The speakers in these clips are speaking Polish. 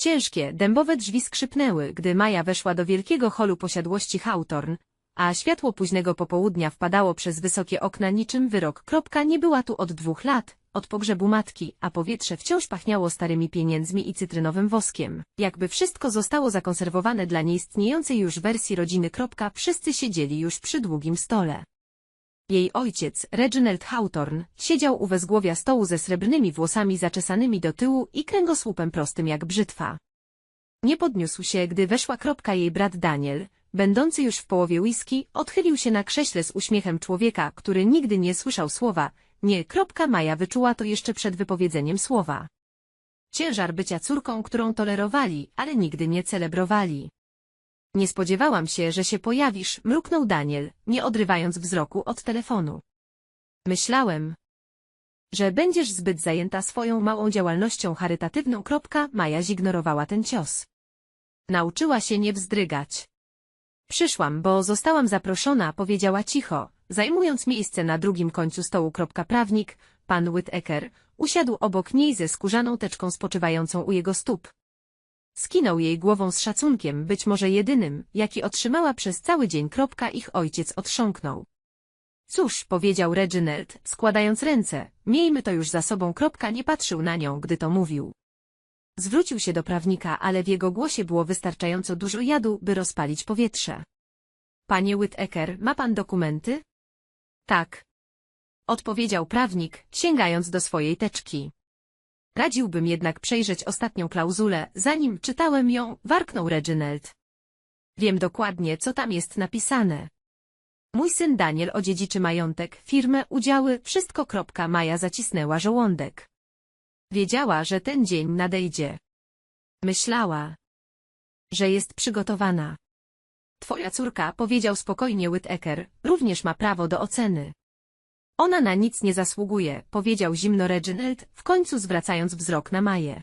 Ciężkie, dębowe drzwi skrzypnęły, gdy Maja weszła do wielkiego holu posiadłości Hawthorne, a światło późnego popołudnia wpadało przez wysokie okna niczym wyrok. Kropka nie była tu od dwóch lat, od pogrzebu matki, a powietrze wciąż pachniało starymi pieniędzmi i cytrynowym woskiem. Jakby wszystko zostało zakonserwowane dla nieistniejącej już wersji rodziny. Wszyscy siedzieli już przy długim stole. Jej ojciec, Reginald Hawthorne, siedział u wezgłowia stołu ze srebrnymi włosami zaczesanymi do tyłu i kręgosłupem prostym jak brzytwa. Nie podniósł się, gdy weszła kropka jej brat Daniel, będący już w połowie whisky, odchylił się na krześle z uśmiechem człowieka, który nigdy nie słyszał słowa, nie, kropka Maja wyczuła to jeszcze przed wypowiedzeniem słowa. Ciężar bycia córką, którą tolerowali, ale nigdy nie celebrowali. Nie spodziewałam się, że się pojawisz, mruknął Daniel, nie odrywając wzroku od telefonu. Myślałem, że będziesz zbyt zajęta swoją małą działalnością charytatywną. Maja zignorowała ten cios. Nauczyła się nie wzdrygać. Przyszłam, bo zostałam zaproszona, powiedziała cicho, zajmując miejsce na drugim końcu stołu. Prawnik, pan Whittaker, usiadł obok niej ze skórzaną teczką spoczywającą u jego stóp. Skinął jej głową z szacunkiem, być może jedynym, jaki otrzymała przez cały dzień. Kropka, ich ojciec otrząknął. Cóż, powiedział Reginald, składając ręce, miejmy to już za sobą. Kropka nie patrzył na nią, gdy to mówił. Zwrócił się do prawnika, ale w jego głosie było wystarczająco dużo jadu, by rozpalić powietrze. Panie Whittaker, ma pan dokumenty? Tak. Odpowiedział prawnik, sięgając do swojej teczki. Radziłbym jednak przejrzeć ostatnią klauzulę, zanim czytałem ją, warknął Reginald. Wiem dokładnie, co tam jest napisane. Mój syn Daniel odziedziczy majątek, firmę, udziały, wszystko. Maja zacisnęła żołądek. Wiedziała, że ten dzień nadejdzie. Myślała, że jest przygotowana. Twoja córka, powiedział spokojnie Whittaker, również ma prawo do oceny. Ona na nic nie zasługuje, powiedział zimno Reginald, w końcu zwracając wzrok na Maję.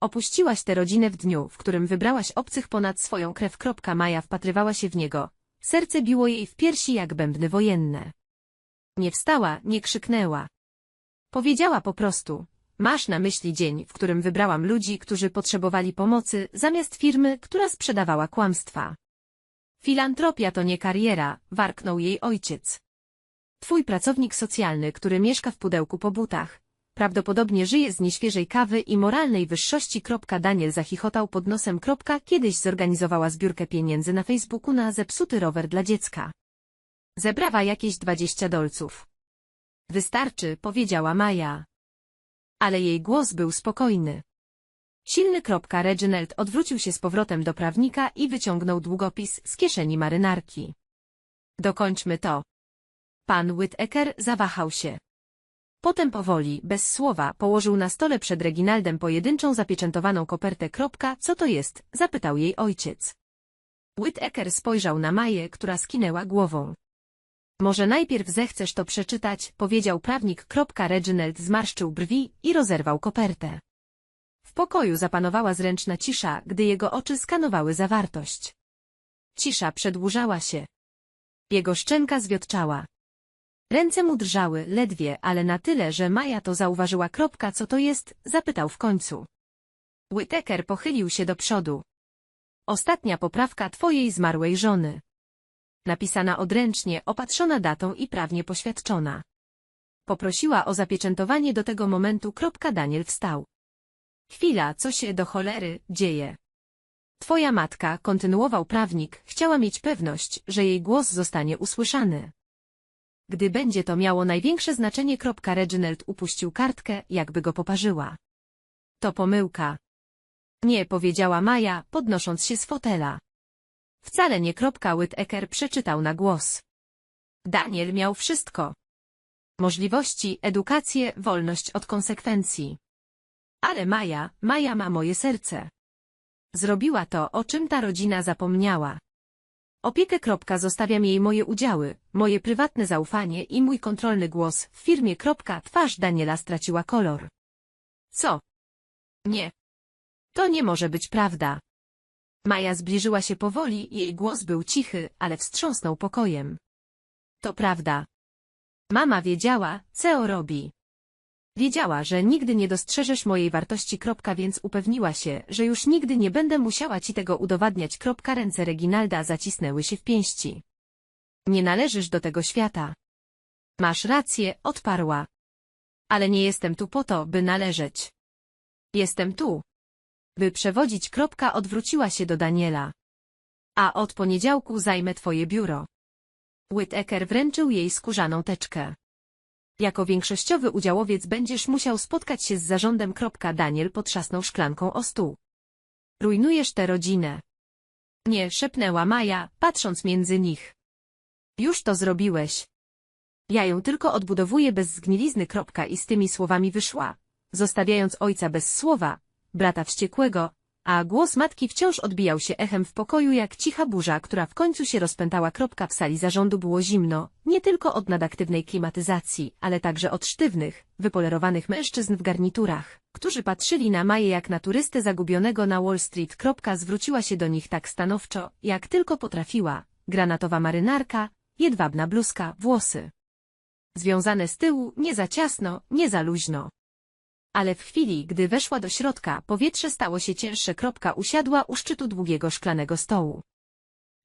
Opuściłaś tę rodzinę w dniu, w którym wybrałaś obcych ponad swoją krew. Maja wpatrywała się w niego. Serce biło jej w piersi jak bębny wojenne. Nie wstała, nie krzyknęła. Powiedziała po prostu, masz na myśli dzień, w którym wybrałam ludzi, którzy potrzebowali pomocy, zamiast firmy, która sprzedawała kłamstwa. Filantropia to nie kariera, warknął jej ojciec. Twój pracownik socjalny, który mieszka w pudełku po butach. Prawdopodobnie żyje z nieświeżej kawy i moralnej wyższości. Daniel zachichotał pod nosem. Kiedyś zorganizowała zbiórkę pieniędzy na Facebooku na zepsuty rower dla dziecka. Zebrała jakieś dwadzieścia dolców. Wystarczy, powiedziała Maja. Ale jej głos był spokojny. Silny. Reginald odwrócił się z powrotem do prawnika i wyciągnął długopis z kieszeni marynarki. Dokończmy to. Pan Whittaker zawahał się. Potem powoli, bez słowa, położył na stole przed Reginaldem pojedynczą zapieczętowaną kopertę. Co to jest? zapytał jej ojciec. Whittaker spojrzał na Maję, która skinęła głową. Może najpierw zechcesz to przeczytać, powiedział prawnik. Reginald zmarszczył brwi i rozerwał kopertę. W pokoju zapanowała zręczna cisza, gdy jego oczy skanowały zawartość. Cisza przedłużała się. Jego szczęka zwiotczała. Ręce mu drżały, ledwie, ale na tyle, że Maja to zauważyła. Kropka, co to jest? zapytał w końcu. Whittaker pochylił się do przodu. Ostatnia poprawka twojej zmarłej żony. Napisana odręcznie, opatrzona datą i prawnie poświadczona. Poprosiła o zapieczętowanie do tego momentu. Kropka Daniel wstał. Chwila, co się do cholery dzieje? Twoja matka, kontynuował prawnik, chciała mieć pewność, że jej głos zostanie usłyszany. Gdy będzie to miało największe znaczenie. Reginald upuścił kartkę, jakby go poparzyła. To pomyłka. Nie, powiedziała Maja, podnosząc się z fotela. Wcale nie. Whittaker przeczytał na głos. Daniel miał wszystko. Możliwości, edukację, wolność od konsekwencji. Ale Maja, Maja ma moje serce. Zrobiła to, o czym ta rodzina zapomniała. Opiekę. Zostawiam jej moje udziały, moje prywatne zaufanie i mój kontrolny głos w firmie. Twarz Daniela straciła kolor. Co? Nie. To nie może być prawda. Maja zbliżyła się powoli, jej głos był cichy, ale wstrząsnął pokojem. To prawda. Mama wiedziała, co robi. Wiedziała, że nigdy nie dostrzeżesz mojej wartości. Kropka, więc upewniła się, że już nigdy nie będę musiała ci tego udowadniać. Kropka, ręce Reginalda zacisnęły się w pięści. Nie należysz do tego świata. Masz rację, odparła. Ale nie jestem tu po to, by należeć. Jestem tu. By przewodzić. Kropka odwróciła się do Daniela. A od poniedziałku zajmę twoje biuro. Whittaker wręczył jej skórzaną teczkę. Jako większościowy udziałowiec będziesz musiał spotkać się z zarządem. Daniel potrzasnął szklanką o stół. Rujnujesz tę rodzinę. Nie, szepnęła Maja, patrząc między nich. Już to zrobiłeś. Ja ją tylko odbudowuję bez zgnilizny. I z tymi słowami wyszła, zostawiając ojca bez słowa, brata wściekłego, a głos matki wciąż odbijał się echem w pokoju jak cicha burza, która w końcu się rozpętała. Kropka w sali zarządu było zimno, nie tylko od nadaktywnej klimatyzacji, ale także od sztywnych, wypolerowanych mężczyzn w garniturach, którzy patrzyli na Maję jak na turystę zagubionego na Wall Street. Kropka zwróciła się do nich tak stanowczo, jak tylko potrafiła, granatowa marynarka, jedwabna bluzka, włosy. Związane z tyłu, nie za ciasno, nie za luźno. Ale w chwili, gdy weszła do środka, powietrze stało się cięższe. Kropka usiadła u szczytu długiego szklanego stołu.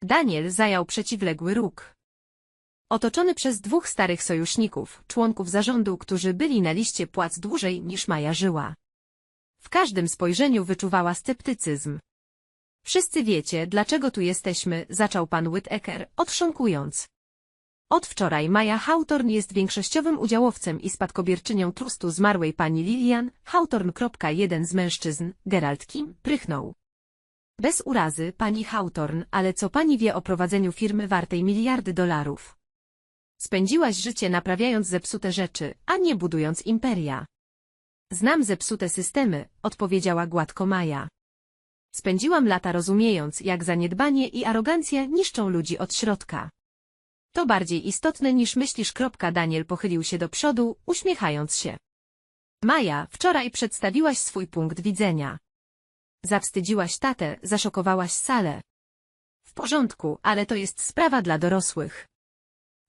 Daniel zajął przeciwległy róg. Otoczony przez dwóch starych sojuszników, członków zarządu, którzy byli na liście płac dłużej niż Maja żyła. W każdym spojrzeniu wyczuwała sceptycyzm. Wszyscy wiecie, dlaczego tu jesteśmy, zaczął pan Whittaker, otrząkując. Od wczoraj Maja Hawthorne jest większościowym udziałowcem i spadkobierczynią trustu zmarłej pani Lilian Hawthorne. Jeden z mężczyzn, Gerald Kim, prychnął. Bez urazy, pani Hawthorne, ale co pani wie o prowadzeniu firmy wartej miliardy dolarów? Spędziłaś życie naprawiając zepsute rzeczy, a nie budując imperia. Znam zepsute systemy, odpowiedziała gładko Maja. Spędziłam lata rozumiejąc, jak zaniedbanie i arogancja niszczą ludzi od środka. To bardziej istotne niż myślisz. Daniel pochylił się do przodu, uśmiechając się. Maja, wczoraj przedstawiłaś swój punkt widzenia. Zawstydziłaś tatę, zaszokowałaś salę. W porządku, ale to jest sprawa dla dorosłych.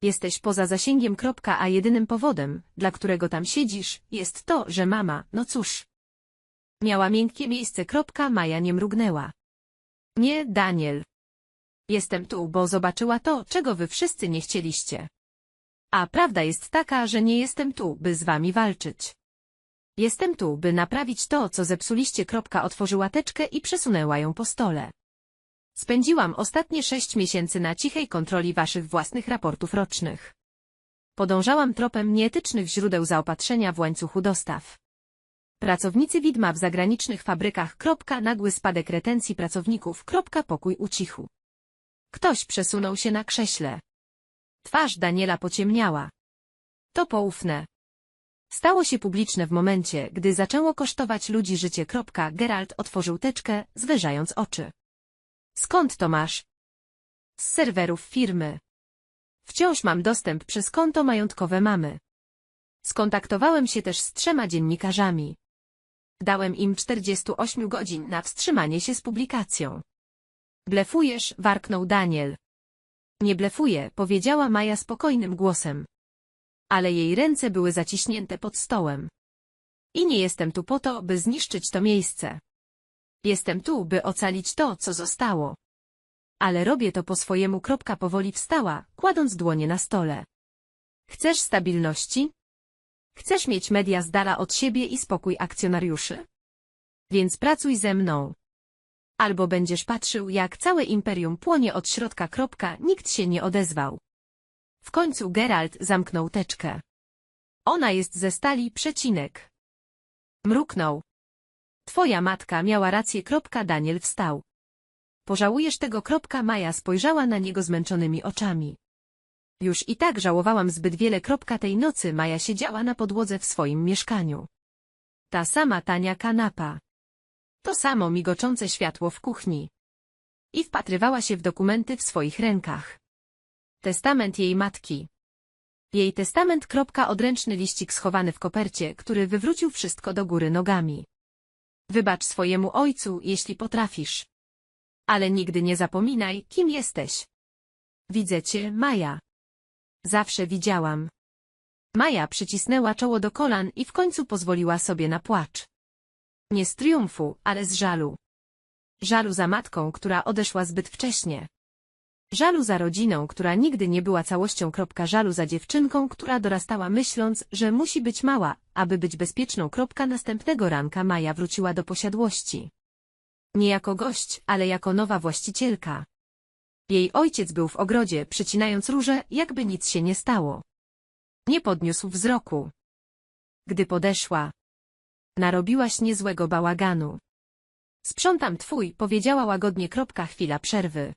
Jesteś poza zasięgiem. A jedynym powodem, dla którego tam siedzisz, jest to, że mama, no cóż. Miała miękkie miejsce. Maja nie mrugnęła. Nie, Daniel. Jestem tu, bo zobaczyła to, czego wy wszyscy nie chcieliście. A prawda jest taka, że nie jestem tu, by z wami walczyć. Jestem tu, by naprawić to, co zepsuliście. Kropka otworzyła teczkę i przesunęła ją po stole. Spędziłam ostatnie sześć miesięcy na cichej kontroli waszych własnych raportów rocznych. Podążałam tropem nieetycznych źródeł zaopatrzenia w łańcuchu dostaw. Pracownicy widma w zagranicznych fabrykach. Kropka, nagły spadek retencji pracowników. Kropka, pokój ucichu. Ktoś przesunął się na krześle. Twarz Daniela pociemniała. To poufne. Stało się publiczne w momencie, gdy zaczęło kosztować ludzi życie. Geralt otworzył teczkę, zwyżając oczy. Skąd to masz? Z serwerów firmy. Wciąż mam dostęp przez konto majątkowe mamy. Skontaktowałem się też z trzema dziennikarzami. Dałem im 48 godzin na wstrzymanie się z publikacją. Blefujesz, warknął Daniel. Nie blefuję, powiedziała Maja spokojnym głosem. Ale jej ręce były zaciśnięte pod stołem. I nie jestem tu po to, by zniszczyć to miejsce. Jestem tu, by ocalić to, co zostało. Ale robię to po swojemu. Kropka powoli wstała, kładąc dłonie na stole. Chcesz stabilności? Chcesz mieć media z dala od siebie i spokój akcjonariuszy? Więc pracuj ze mną. Albo będziesz patrzył, jak całe imperium płonie od środka. Kropka, nikt się nie odezwał. W końcu Geralt zamknął teczkę. Ona jest ze stali przecinek. Mruknął. Twoja matka miała rację. Kropka, Daniel wstał. Pożałujesz tego. Kropka, Maja spojrzała na niego zmęczonymi oczami. Już i tak żałowałam zbyt wiele. Kropka tej nocy Maja siedziała na podłodze w swoim mieszkaniu. Ta sama tania kanapa. To samo migoczące światło w kuchni. I wpatrywała się w dokumenty w swoich rękach. Testament jej matki. Jej testament. Odręczny liścik schowany w kopercie, który wywrócił wszystko do góry nogami. Wybacz swojemu ojcu, jeśli potrafisz. Ale nigdy nie zapominaj, kim jesteś. Widzę cię, Maja. Zawsze widziałam. Maja przycisnęła czoło do kolan i w końcu pozwoliła sobie na płacz. Nie z triumfu, ale z żalu. Żalu za matką, która odeszła zbyt wcześnie. Żalu za rodziną, która nigdy nie była całością. Kropka żalu za dziewczynką, która dorastała myśląc, że musi być mała, aby być bezpieczną. Kropka następnego ranka Maja wróciła do posiadłości. Nie jako gość, ale jako nowa właścicielka. Jej ojciec był w ogrodzie, przycinając róże, jakby nic się nie stało. Nie podniósł wzroku. Gdy podeszła, narobiłaś niezłego bałaganu. Sprzątam twój, powiedziała łagodnie. Kropka chwila przerwy.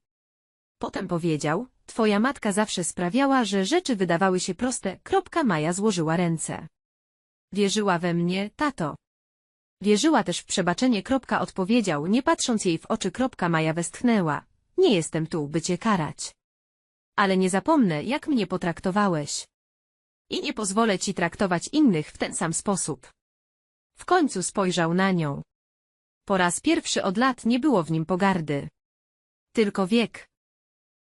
Potem powiedział, twoja matka zawsze sprawiała, że rzeczy wydawały się proste. Kropka Maja złożyła ręce. Wierzyła we mnie, tato. Wierzyła też w przebaczenie. Kropka odpowiedział, nie patrząc jej w oczy. Kropka Maja westchnęła. Nie jestem tu, by cię karać. Ale nie zapomnę, jak mnie potraktowałeś. I nie pozwolę ci traktować innych w ten sam sposób. W końcu spojrzał na nią. Po raz pierwszy od lat nie było w nim pogardy. Tylko wiek.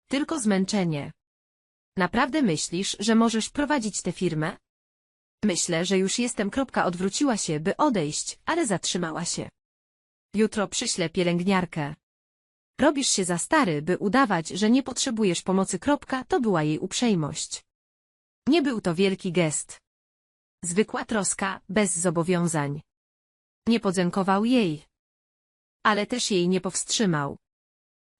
Tylko zmęczenie. Naprawdę myślisz, że możesz prowadzić tę firmę? Myślę, że już jestem. Kropka odwróciła się, by odejść, ale zatrzymała się. Jutro przyślę pielęgniarkę. Robisz się za stary, by udawać, że nie potrzebujesz pomocy. Kropka, to była jej uprzejmość. Nie był to wielki gest. Zwykła troska, bez zobowiązań. Nie podziękował jej. Ale też jej nie powstrzymał.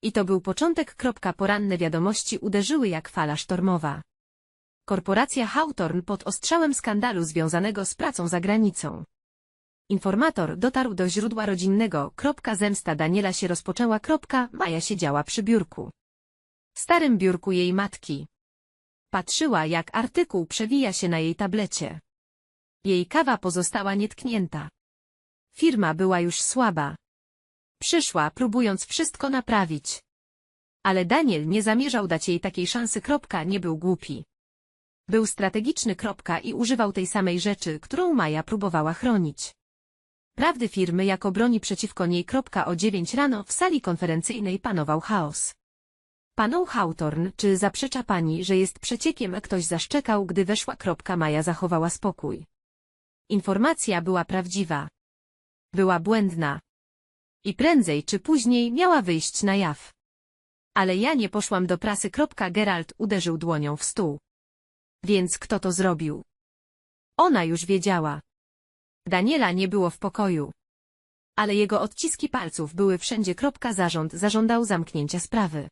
I to był początek. Poranne wiadomości uderzyły jak fala sztormowa. Korporacja Hawthorne pod ostrzałem skandalu związanego z pracą za granicą. Informator dotarł do źródła rodzinnego. Zemsta Daniela się rozpoczęła. Maja siedziała przy biurku. Starym biurku jej matki. Patrzyła, jak artykuł przewija się na jej tablecie. Jej kawa pozostała nietknięta. Firma była już słaba. Przyszła, próbując wszystko naprawić. Ale Daniel nie zamierzał dać jej takiej szansy. Kropka nie był głupi. Był strategiczny. Kropka i używał tej samej rzeczy, którą Maja próbowała chronić. Prawdy firmy jako broni przeciwko niej. Kropka o dziewięć rano w sali konferencyjnej panował chaos. Paną Hawthorne, czy zaprzecza pani, że jest przeciekiem? Ktoś zaszczekał, gdy weszła. Kropka Maja zachowała spokój. Informacja była prawdziwa. Była błędna. I prędzej czy później miała wyjść na jaw. Ale ja nie poszłam do prasy. Geralt uderzył dłonią w stół. Więc kto to zrobił? Ona już wiedziała. Daniela nie było w pokoju. Ale jego odciski palców były wszędzie. Zarząd zażądał zamknięcia sprawy.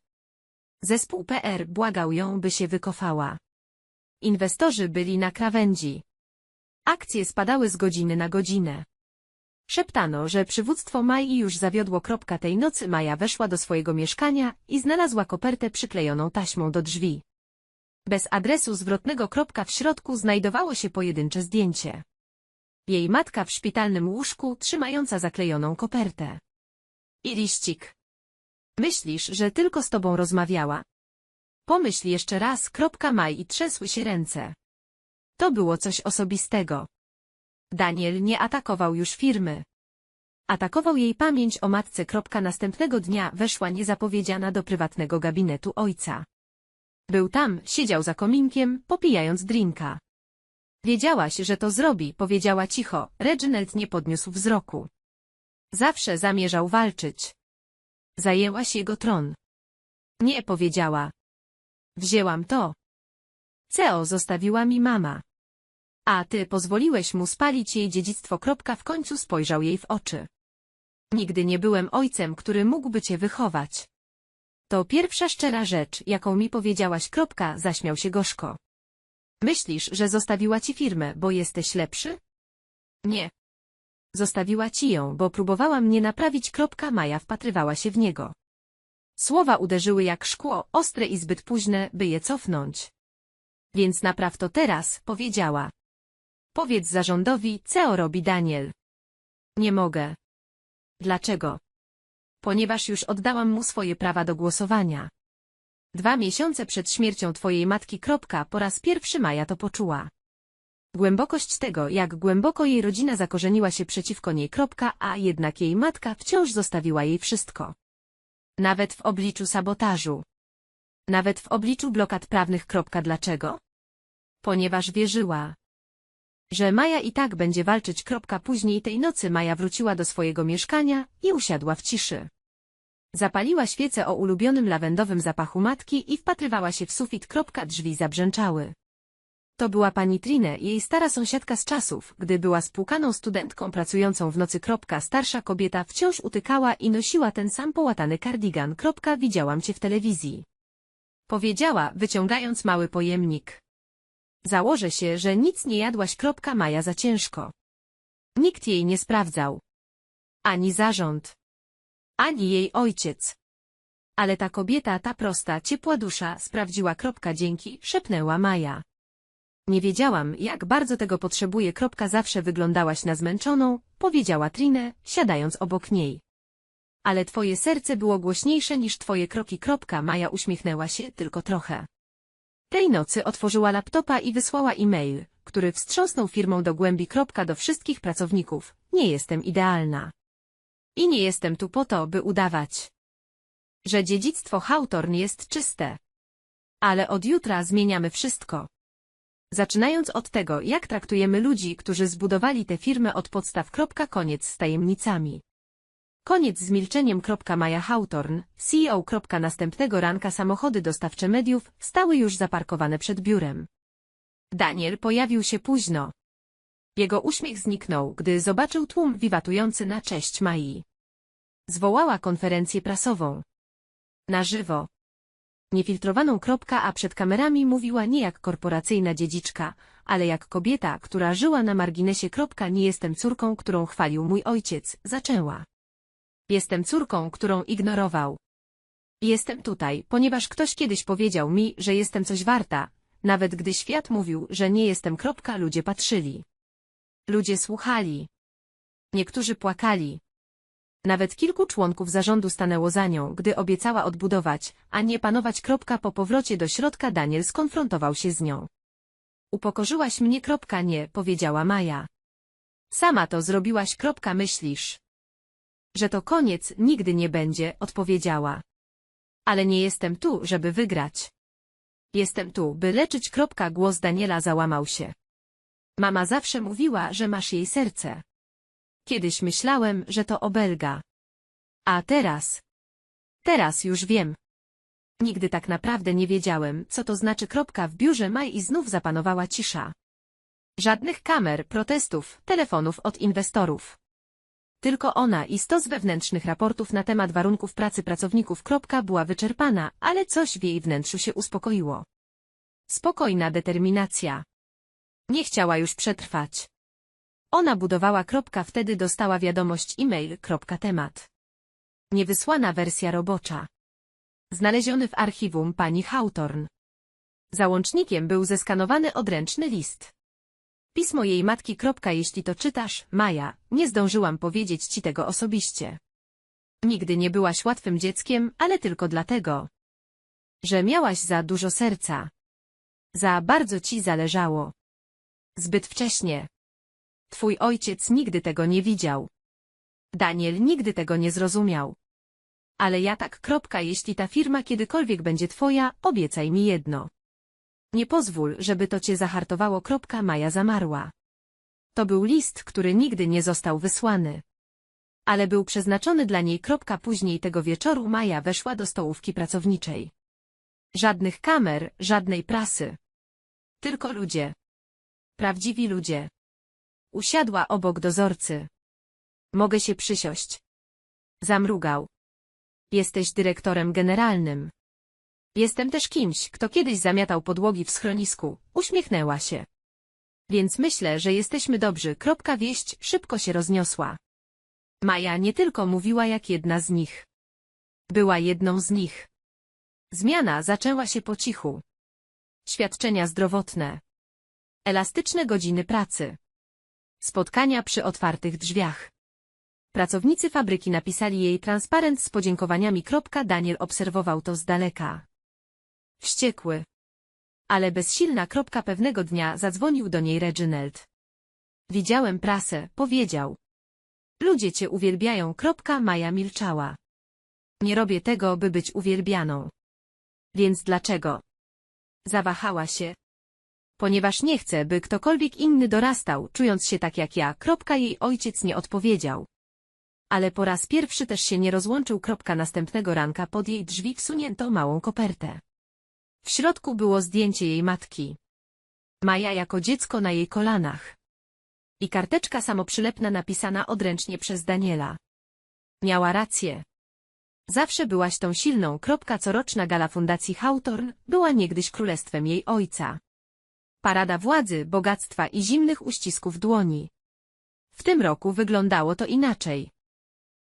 Zespół PR błagał ją, by się wykofała. Inwestorzy byli na krawędzi. Akcje spadały z godziny na godzinę. Szeptano, że przywództwo Mai już zawiodło. Tej nocy Maja weszła do swojego mieszkania i znalazła kopertę przyklejoną taśmą do drzwi. Bez adresu zwrotnego w środku znajdowało się pojedyncze zdjęcie. Jej matka w szpitalnym łóżku trzymająca zaklejoną kopertę. I liścik. Myślisz, że tylko z tobą rozmawiała? Pomyśl jeszcze raz, Maj i trzęsły się ręce. To było coś osobistego. Daniel nie atakował już firmy. Atakował jej pamięć o matce. Następnego dnia weszła niezapowiedziana do prywatnego gabinetu ojca. Był tam, siedział za kominkiem, popijając drinka. Wiedziałaś, że to zrobi, powiedziała cicho. Reginald nie podniósł wzroku. Zawsze zamierzał walczyć. Zajęłaś jego tron. Nie powiedziała. Wzięłam to. CEO zostawiła mi mama. A ty pozwoliłeś mu spalić jej dziedzictwo. W końcu spojrzał jej w oczy. Nigdy nie byłem ojcem, który mógłby cię wychować. To pierwsza szczera rzecz, jaką mi powiedziałaś. Zaśmiał się gorzko. Myślisz, że zostawiła ci firmę, bo jesteś lepszy? Nie. Zostawiła ci ją, bo próbowała mnie naprawić. Maja wpatrywała się w niego. Słowa uderzyły jak szkło, ostre i zbyt późne, by je cofnąć. Więc napraw to teraz, powiedziała. Powiedz zarządowi, co robi Daniel. Nie mogę. Dlaczego? Ponieważ już oddałam mu swoje prawa do głosowania. Dwa miesiące przed śmiercią twojej matki. Kropka, po raz pierwszy Maja to poczuła. Głębokość tego, jak głęboko jej rodzina zakorzeniła się przeciwko niej. Kropka, a jednak jej matka wciąż zostawiła jej wszystko. Nawet w obliczu sabotażu. Nawet w obliczu blokad prawnych. Kropka, dlaczego? Ponieważ wierzyła. Że Maja i tak będzie walczyć. Później tej nocy Maja wróciła do swojego mieszkania i usiadła w ciszy. Zapaliła świecę o ulubionym lawendowym zapachu matki i wpatrywała się w sufit. Drzwi zabrzęczały. To była pani Trinę, jej stara sąsiadka z czasów, gdy była spłukaną studentką pracującą w nocy. Starsza kobieta wciąż utykała i nosiła ten sam połatany kardigan. Widziałam cię w telewizji. Powiedziała, wyciągając mały pojemnik. Założę się, że nic nie jadłaś. Maja za ciężko. Nikt jej nie sprawdzał. Ani zarząd. Ani jej ojciec. Ale ta kobieta, ta prosta, ciepła dusza, sprawdziła. Dzięki, szepnęła Maja. Nie wiedziałam, jak bardzo tego potrzebuję. Zawsze wyglądałaś na zmęczoną, powiedziała Trinę, siadając obok niej. Ale twoje serce było głośniejsze niż twoje kroki. Maja uśmiechnęła się tylko trochę. Tej nocy otworzyła laptopa i wysłała e-mail, który wstrząsnął firmą do głębi. Do wszystkich pracowników. Nie jestem idealna. I nie jestem tu po to, by udawać, że dziedzictwo Hawthorne jest czyste. Ale od jutra zmieniamy wszystko. Zaczynając od tego, jak traktujemy ludzi, którzy zbudowali tę firmę od podstaw. Koniec z tajemnicami. Koniec z milczeniem. Maja Hawthorne, CEO. Następnego ranka samochody dostawcze mediów stały już zaparkowane przed biurem. Daniel pojawił się późno. Jego uśmiech zniknął, gdy zobaczył tłum wiwatujący na cześć Mai. Zwołała konferencję prasową. Na żywo. Niefiltrowaną kropka, a przed kamerami mówiła nie jak korporacyjna dziedziczka, ale jak kobieta, która żyła na marginesie. Kropka, nie jestem córką, którą chwalił mój ojciec, zaczęła. Jestem córką, którą ignorował. Jestem tutaj, ponieważ ktoś kiedyś powiedział mi, że jestem coś warta, nawet gdy świat mówił, że nie jestem. Kropka, ludzie patrzyli. Ludzie słuchali. Niektórzy płakali. Nawet kilku członków zarządu stanęło za nią, gdy obiecała odbudować, a nie panować. Kropka, po powrocie do środka Daniel skonfrontował się z nią. Upokorzyłaś mnie. Kropka, nie, powiedziała Maja. Sama to zrobiłaś. Kropka, myślisz, że to koniec nigdy nie będzie, odpowiedziała. Ale nie jestem tu, żeby wygrać. Jestem tu, by leczyć. Kropka, głos Daniela załamał się. Mama zawsze mówiła, że masz jej serce. Kiedyś myślałem, że to obelga. A teraz? Teraz już wiem. Nigdy tak naprawdę nie wiedziałem, co to znaczy kropka w biurze Maj i znów zapanowała cisza. Żadnych kamer, protestów, telefonów od inwestorów. Tylko ona i stos wewnętrznych raportów na temat warunków pracy pracowników. Była wyczerpana, ale coś w jej wnętrzu się uspokoiło. Spokojna determinacja. Nie chciała już przetrwać. Ona budowała. Wtedy dostała wiadomość e-mail. Temat. Niewysłana wersja robocza. Znaleziony w archiwum pani Hawthorne. Załącznikiem był zeskanowany odręczny list. Pismo jej matki. Jeśli to czytasz, Maja, nie zdążyłam powiedzieć ci tego osobiście. Nigdy nie byłaś łatwym dzieckiem, ale tylko dlatego, że miałaś za dużo serca. Za bardzo ci zależało. Zbyt wcześnie. Twój ojciec nigdy tego nie widział. Daniel nigdy tego nie zrozumiał. Ale ja tak. Jeśli ta firma kiedykolwiek będzie twoja, obiecaj mi jedno. Nie pozwól, żeby to cię zahartowało. Maja zamarła. To był list, który nigdy nie został wysłany. Ale był przeznaczony dla niej. Później tego wieczoru Maja weszła do stołówki pracowniczej. Żadnych kamer, żadnej prasy. Tylko ludzie. Prawdziwi ludzie. Usiadła obok dozorcy. Mogę się przysiąść. Zamrugał. Jesteś dyrektorem generalnym. Jestem też kimś, kto kiedyś zamiatał podłogi w schronisku. Uśmiechnęła się. Więc myślę, że jesteśmy dobrzy. Kropka wieść szybko się rozniosła. Maja nie tylko mówiła jak jedna z nich. Była jedną z nich. Zmiana zaczęła się po cichu. Świadczenia zdrowotne. Elastyczne godziny pracy. Spotkania przy otwartych drzwiach. Pracownicy fabryki napisali jej transparent z podziękowaniami. Daniel obserwował to z daleka. Wściekły. Ale bezsilna. Pewnego dnia zadzwonił do niej Reginald. Widziałem prasę, powiedział. Ludzie cię uwielbiają. Maja milczała. Nie robię tego, by być uwielbianą. Więc dlaczego? Zawahała się. Ponieważ nie chce, by ktokolwiek inny dorastał, czując się tak jak ja, jej ojciec nie odpowiedział. Ale po raz pierwszy też się nie rozłączył. Następnego ranka pod jej drzwi wsunięto małą kopertę. W środku było zdjęcie jej matki. Maja jako dziecko na jej kolanach. I karteczka samoprzylepna napisana odręcznie przez Daniela. Miała rację. Zawsze byłaś tą silną. Kropka coroczna gala Fundacji Hawthorne była niegdyś królestwem jej ojca. Parada władzy, bogactwa i zimnych uścisków dłoni. W tym roku wyglądało to inaczej.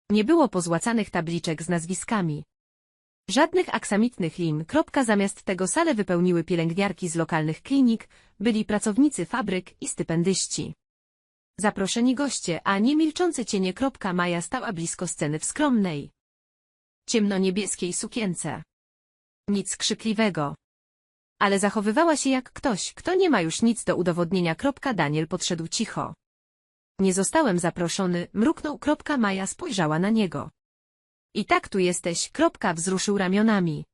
Nie było pozłacanych tabliczek z nazwiskami. Żadnych aksamitnych lin. Zamiast tego salę wypełniły pielęgniarki z lokalnych klinik, byli pracownicy fabryk i stypendyści. Zaproszeni goście, a nie milczące cienie. Maja stała blisko sceny w skromnej, ciemno-niebieskiej sukience. Nic krzykliwego. Ale zachowywała się jak ktoś, kto nie ma już nic do udowodnienia. Daniel podszedł cicho. Nie zostałem zaproszony, mruknął. Maja spojrzała na niego. I tak tu jesteś. Kropka wzruszył ramionami.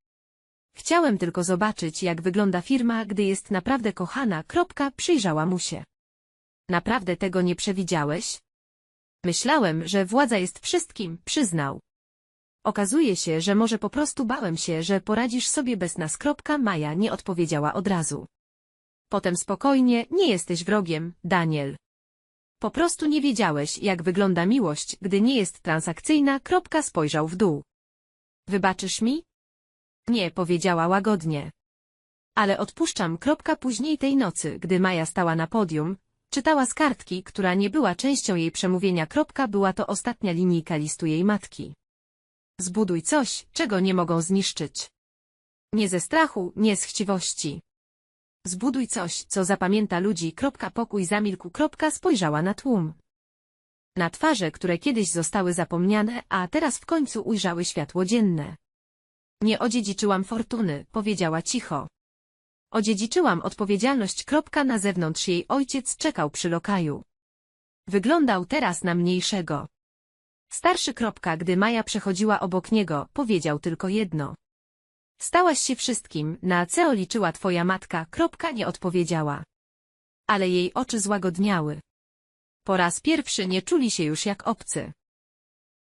Chciałem tylko zobaczyć, jak wygląda firma, gdy jest naprawdę kochana. Kropka przyjrzała mu się. Naprawdę tego nie przewidziałeś? Myślałem, że władza jest wszystkim, przyznał. Okazuje się, że może po prostu bałem się, że poradzisz sobie bez nas. Kropka Maja nie odpowiedziała od razu. Potem spokojnie, nie jesteś wrogiem, Daniel. Po prostu nie wiedziałeś, jak wygląda miłość, gdy nie jest transakcyjna. Kropka spojrzał w dół. Wybaczysz mi? Nie, powiedziała łagodnie. Ale odpuszczam. Kropka później tej nocy, gdy Maja stała na podium, czytała z kartki, która nie była częścią jej przemówienia. Kropka była to ostatnia linijka listu jej matki. Zbuduj coś, czego nie mogą zniszczyć. Nie ze strachu, nie z chciwości. Zbuduj coś, co zapamięta ludzi. Pokój zamilkł. Spojrzała na tłum. Na twarze, które kiedyś zostały zapomniane, a teraz w końcu ujrzały światło dzienne. Nie odziedziczyłam fortuny, powiedziała cicho. Odziedziczyłam odpowiedzialność. Na zewnątrz jej ojciec czekał przy lokaju. Wyglądał teraz na mniejszego. Starszy gdy Maja przechodziła obok niego, powiedział tylko jedno. Stałaś się wszystkim, na co liczyła twoja matka, kropka nie odpowiedziała. Ale jej oczy złagodniały. Po raz pierwszy nie czuli się już jak obcy.